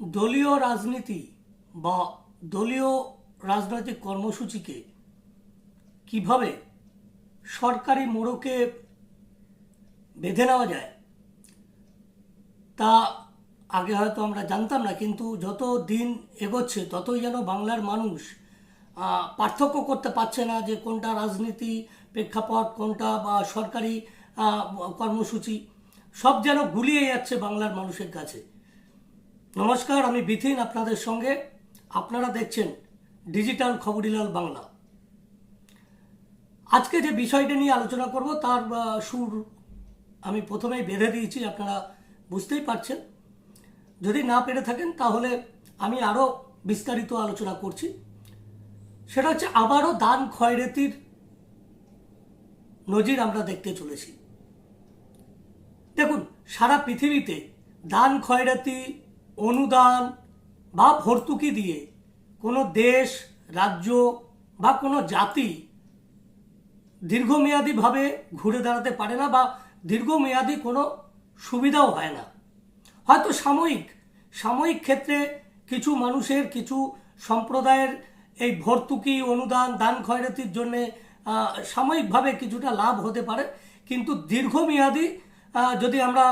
দলীয় রাজনীতি বা দলীয় রাজনৈতিক কর্মসূচিকে কীভাবে সরকারি মোড়কে বেঁধে নেওয়া যায়, তা আগে হয়তো আমরা জানতাম না, কিন্তু যত দিন এগোচ্ছে, ততই যেন বাংলার মানুষ পার্থক্য করতে পারছে না যে কোনটা রাজনীতি প্রেক্ষাপট, কোনটা বা সরকারি কর্মসূচি, সব যেন গুলিয়ে যাচ্ছে বাংলার মানুষের কাছে। নমস্কার, আমি বিথিন আপনাদের সঙ্গে। আপনারা দেখছেন ডিজিটাল খবরিলাল বাংলা। আজকে যে বিষয়টা নিয়ে আলোচনা করব, তার সুর আমি প্রথমেই বেঁধে দিয়েছি, আপনারা বুঝতেই পারছেন। যদি না পেরে থাকেন, তাহলে আমি আরও বিস্তারিত আলোচনা করছি। সেটা হচ্ছে, আবারও দান ক্ষয়রীতির নজির আমরা দেখতে চলেছি। দেখুন, সারা পৃথিবীতে দান খয়রাতি অনুদান বা ভর্তুকি দিয়ে কোনো দেশ, রাজ্য বা কোনো জাতি দীর্ঘমেয়াদীভাবে ঘুরে দাঁড়াতে পারে না বা দীর্ঘমেয়াদী কোনো সুবিধাও হয় না। হয়তো সাময়িক সাময়িক ক্ষেত্রে কিছু মানুষের কিছু সম্প্রদায়ের এই ভর্তুকি, অনুদান, দান খয়রাতির জন্যে সাময়িকভাবে কিছুটা লাভ হতে পারে, কিন্তু দীর্ঘমেয়াদী যদি আমরা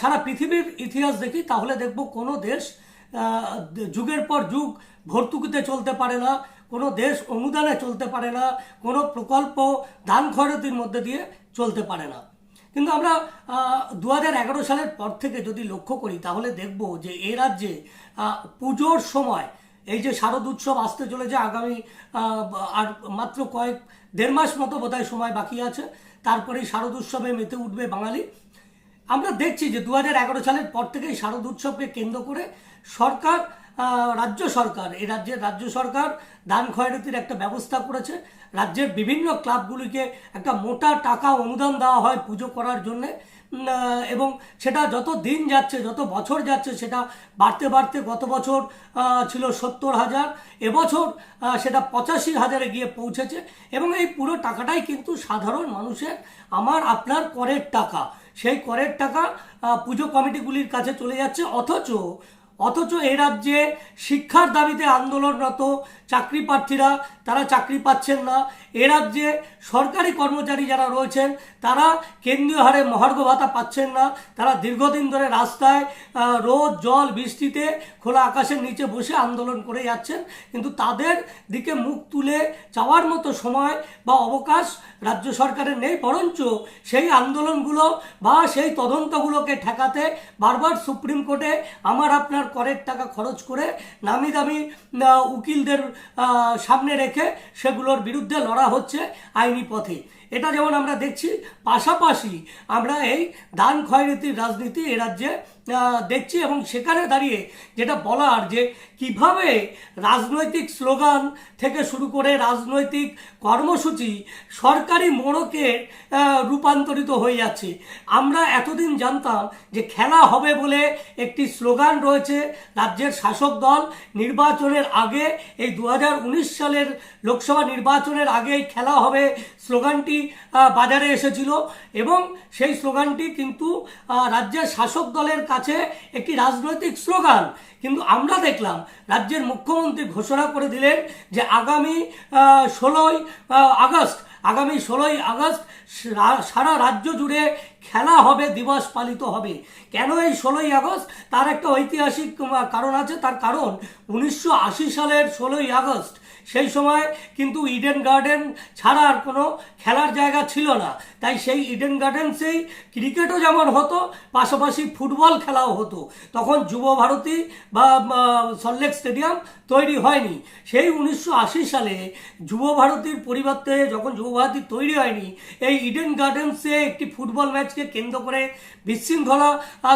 সারা পৃথিবীর ইতিহাস দেখি, তাহলে দেখব কোনো দেশ যুগের পর যুগ ভর্তুকিতে চলতে পারে না, কোনো দেশ অনুদানে চলতে পারে না, কোনো প্রকল্প দান খয়রাতির মধ্যে দিয়ে চলতে পারে না। কিন্তু আমরা দু হাজার এগারো সালের পর থেকে যদি লক্ষ্য করি, তাহলে দেখব যে এ রাজ্যে পুজোর সময় এই যে শারদ উৎসব আসতে চলেছে, আগামী আর মাত্র কয়েক দেড় মাস মতো বোধহয় সময় বাকি আছে, তারপরেই শারদ উৎসবে মেতে উঠবে বাঙালি। আমরা দেখছি যে দু হাজার এগারো সালের পর থেকেই শারদ উৎসবকে কেন্দ্র করে সরকার রাজ্য সরকার, এই রাজ্যের রাজ্য সরকার দান খয়রাতির একটা ব্যবস্থা করেছে। রাজ্যের বিভিন্ন ক্লাবগুলিকে একটা মোটা টাকা অনুদান দেওয়া হয় পুজো করার জন্যে। এবং সেটা যত দিন যাচ্ছে, যত বছর যাচ্ছে, সেটা বাড়তে বাড়তে গত বছর ছিল সত্তর হাজার। এবছর সেটা পঁচাশি হাজারে গিয়ে পৌঁছেছে। এবং এই পুরো টাকাটাই কিন্তু সাধারণ মানুষের, আমার, আপনার করের টাকা। সেই করের টাকা পুজো কমিটিগুলির কাছে চলে যাচ্ছে অথচ অথচ এ রাজ্যে শিক্ষার দাবিতে আন্দোলনরত চাকরি প্রার্থীরা, তারা চাকরি পাচ্ছেন না। এ রাজ্যে সরকারি কর্মচারী যারা রয়েছেন, তারা কেন্দ্রীয় হারে মহার্ঘ ভাতা পাচ্ছেন না। তারা দীর্ঘদিন ধরে রাস্তায় রোদ, জল, বৃষ্টিতে খোলা আকাশের নিচে বসে আন্দোলন করে যাচ্ছেন। কিন্তু তাদের দিকে মুখ তুলে যাওয়ার মতো সময় বা অবকাশ রাজ্য সরকারের নেই। বরঞ্চ সেই আন্দোলনগুলো বা সেই তদন্তগুলোকে ঠেকাতে বারবার সুপ্রিম কোর্টে আমার আপনার করের টাকা খরচ করে নামি দামি উকিলদের সামনে রেখে সেগুলোর বিরুদ্ধে লড়া হচ্ছে আইনি পথে। এটা যেমন আমরা দেখছি, পাশাপাশি আমরা এই দান ক্ষয়নীতির রাজনীতি এ রাজ্যে দেখছি এবং সেখানে দাঁড়িয়ে যেটা বলার যে কীভাবে রাজনৈতিক স্লোগান থেকে শুরু করে রাজনৈতিক কর্মসূচি সরকারি মোড়কে রূপান্তরিত হয়ে যাচ্ছে। আমরা এতদিন জানতাম যে খেলা হবে বলে একটি স্লোগান রয়েছে রাজ্যের শাসক দল নির্বাচনের আগে। এই দু হাজার উনিশ সালের লোকসভা নির্বাচনের আগেই খেলা হবে স্লোগানটি বাজারে এসেছিল এবং সেই স্লোগানটি কিন্তু রাজ্যের শাসক দলের কাছে একটি রাজনৈতিক স্লোগান। কিন্তু আমরা দেখলাম, রাজ্যের মুখ্যমন্ত্রী ঘোষণা করে দিলেন যে আগামী ষোলোই আগস্ট, আগামী ষোলোই আগস্ট সারা রাজ্য জুড়ে খেলা হবে, দিবস পালিত হবে। কেন এই ষোলোই আগস্ট? তার একটা ঐতিহাসিক কারণ আছে। তার কারণ উনিশশো আশি সালের ষোলোই আগস্ট। সেই সময় কিন্তু ইডেন গার্ডেন ছাড়া আর কোনো খেলার জায়গা ছিল না। তাই সেই ইডেন গার্ডেন্সেই ক্রিকেটও যেমন হতো, পাশাপাশি ফুটবল খেলাও হতো। তখন যুব ভারতী বা সল্টলেক স্টেডিয়াম তৈরি হয়নি। সেই উনিশশো আশি সালে যুব ভারতীর পরিবর্তে যখন যুব ভারতী তৈরি হয়নি, এই ইডেন গার্ডেন্সে একটি ফুটবল ম্যাচকে কেন্দ্র করে বিশৃঙ্খলা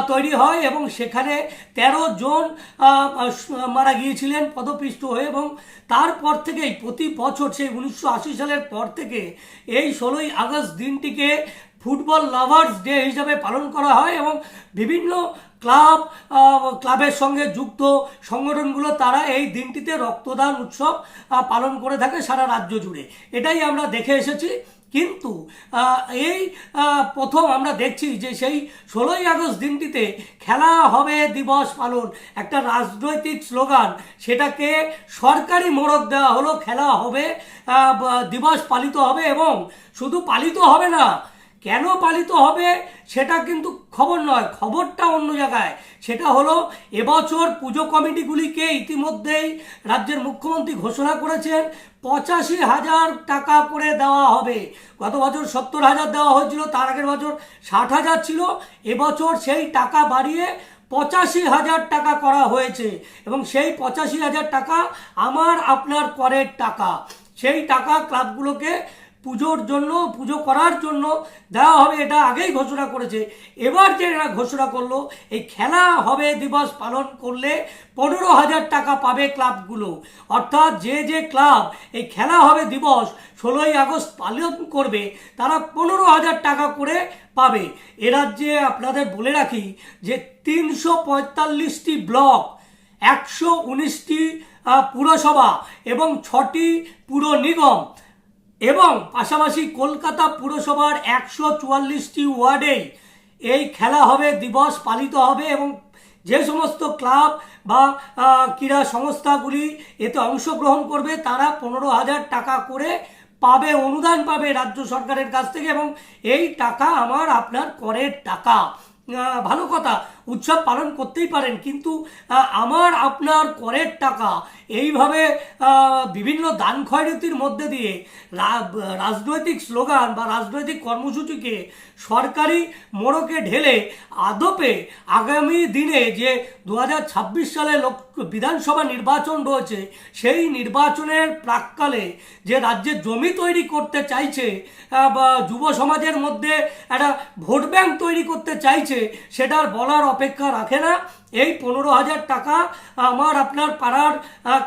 তৈরি হয় এবং সেখানে তেরো জন আহ, আহ, মারা গিয়েছিলেন পদপিষ্ট হয়ে এবং তারপর থেকেই প্রতি বছর সেই উনিশশো আশি সালের পর থেকে এই ষোলোই আগস্ট দিনটিকে ফুটবল লাভার্স ডে হিসাবে পালন করা হয় এবং বিভিন্ন ক্লাব ক্লাবের সঙ্গে যুক্ত সংগঠনগুলো তারা এই দিনটিতে রক্তদান উৎসব পালন করে থাকে সারা রাজ্য জুড়ে। এটাই আমরা দেখে এসেছি। কিন্তু এই প্রথম আমরা দেখছি যে সেই ষোলোই আগস্ট দিনটিতে খেলা হবে দিবস পালন। একটা রাজনৈতিক স্লোগান, সেটাকে সরকারি মোড়ক দেওয়া হলো, খেলা হবে দিবস পালিত হবে এবং শুধু পালিত হবে না কেন পালিত হবে সেটা কিন্তু খবর নয়, খবরটা অন্য জায়গায়। সেটা হলো, এবছর পুজো কমিটিগুলিকে ইতিমধ্যেই রাজ্যের মুখ্যমন্ত্রী ঘোষণা করেছেন, পঁচাশি হাজার টাকা করে দেওয়া হবে। গত বছর সত্তর হাজার দেওয়া হয়েছিল, তার আগের বছর ষাট হাজার ছিল। এবছর সেই টাকা বাড়িয়ে পঁচাশি হাজার টাকা করা হয়েছে। এবং সেই পঁচাশি হাজার টাকা আমার, আপনার করের টাকা। সেই টাকা ক্লাবগুলোকে পুজোর জন্য, পুজো করার জন্য দেওয়া হবে, এটা আগেই ঘোষণা করেছে। এবার যে এরা ঘোষণা করল, এই খেলা হবে দিবস পালন করলে পনেরো হাজার টাকা পাবে ক্লাবগুলো। অর্থাৎ যে যে ক্লাব এই খেলা হবে দিবস ষোলোই আগস্ট পালন করবে, তারা পনেরো হাজার টাকা করে পাবে। এ রাজ্যে আপনাদের বলে রাখি যে তিনশো পঁয়তাল্লিশটি ব্লক, একশো উনিশটি পুরসভা এবং ছটি পুর নিগম এবং পাশাপাশি কলকাতা পুরসভার একশো চুয়াল্লিশটি ওয়ার্ডেই এই খেলা হবে, দিবস পালিত হবে এবং যে সমস্ত ক্লাব বা ক্রীড়া সংস্থাগুলি এতে অংশগ্রহণ করবে তারা পনেরো হাজার টাকা করে পাবে, অনুদান পাবে রাজ্য সরকারের কাছ থেকে এবং এই টাকা আমার আপনার করের টাকা। ভালো কথা। উৎসব পালন করতেই পারেন, কিন্তু আমার, আপনার করের টাকা এইভাবে বিভিন্ন দান খয়রতির মধ্যে দিয়ে রাজনৈতিক স্লোগান বা রাজনৈতিক কর্মসূচিকে সরকারি মোড়কে ঢেলে আদপে আগামী দিনে যে দু হাজার ছাব্বিশ সালে লোক, বিধানসভা নির্বাচন রয়েছে, সেই নির্বাচনের প্রাককালে যে রাজ্যে জমি তৈরি করতে চাইছে বা যুব সমাজের মধ্যে একটা ভোট ব্যাংক তৈরি করতে চাইছে সেটার বলার অপেক্ষা রাখে না। এই পনেরো হাজার টাকা আমার আপনার পাড়ার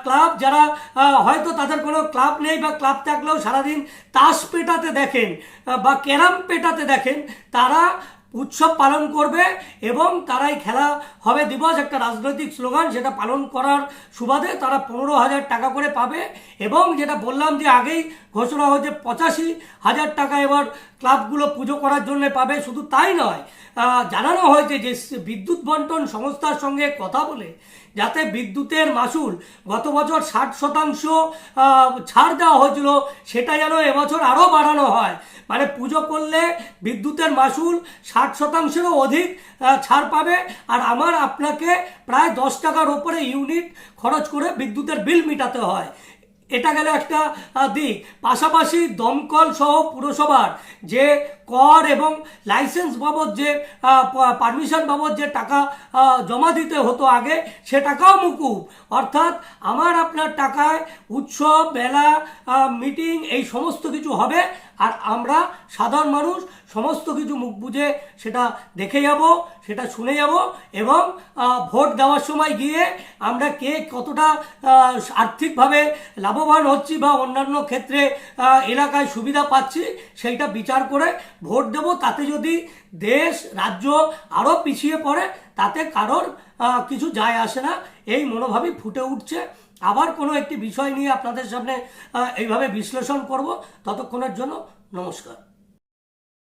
ক্লাব যারা হয়তো তাদের কোনো ক্লাব নেই বা ক্লাব থাকলেও সারাদিন তাস পেটাতে দেখেন বা ক্যারাম পেটাতে দেখেন, তারা উৎসব পালন করবে এবং তারাই খেলা হবে দিবস, একটা রাজনৈতিক স্লোগান সেটা পালন করার সুবাদে তারা পনেরো হাজার টাকা করে পাবে এবং যেটা বললাম যে আগেই ঘোষণা হয়েছে পঁচাশি হাজার টাকা এবার ক্লাবগুলো পুজো করার জন্য পাবে। শুধু তাই নয় জানানো হয়েছে যে বিদ্যুৎ বন্টন সংস্থার সঙ্গে কথা বলে যাতে বিদ্যুতের মাসুল গত বছর ষাট শতাংশ ছাড় দেওয়া হয়েছিল, সেটা যেন এবছর আরও বাড়ানো হয়। মানে পুজো করলে বিদ্যুতের মাসুল ষাট শতাংশেরও অধিক ছাড় পাবে। আর আমার আপনাকে প্রায় দশ টাকার ওপরে ইউনিট খরচ করে বিদ্যুতের বিল মেটাতে হয়। এটা গেল একটা দিক। পাশাপাশি দমকল সহ পুরসভার যে কর এবং লাইসেন্স বাবদ যে পারমিশন বাবদ যে টাকা জমা দিতে হতো আগে, সে টাকাও মুকুব। অর্থাৎ আমার আপনার টাকায় উৎসব, মেলা মিটিং, এই সমস্ত কিছু হবে, আর আমরা সাধারণ মানুষ সমস্ত কিছু মুখ বুঝে সেটা দেখে যাব, সেটা শুনে যাব এবং ভোট দেওয়ার সময় গিয়ে আমরা কে কতটা আর্থিকভাবে লাভবান হচ্ছি বা অন্যান্য ক্ষেত্রে এলাকায় সুবিধা পাচ্ছি, সেইটা বিচার করে ভোট দেব, তাতে যদি দেশ, রাজ্য আরও পিছিয়ে পড়ে, তাতে কারোর কিছু যায় আসে না। এই মনোভাবই ফুটে উঠছে। আবার কোনো একটি বিষয় নিয়ে আপনাদের সামনে এইভাবে বিশ্লেষণ করব। ততক্ষণের জন্য নমস্কার।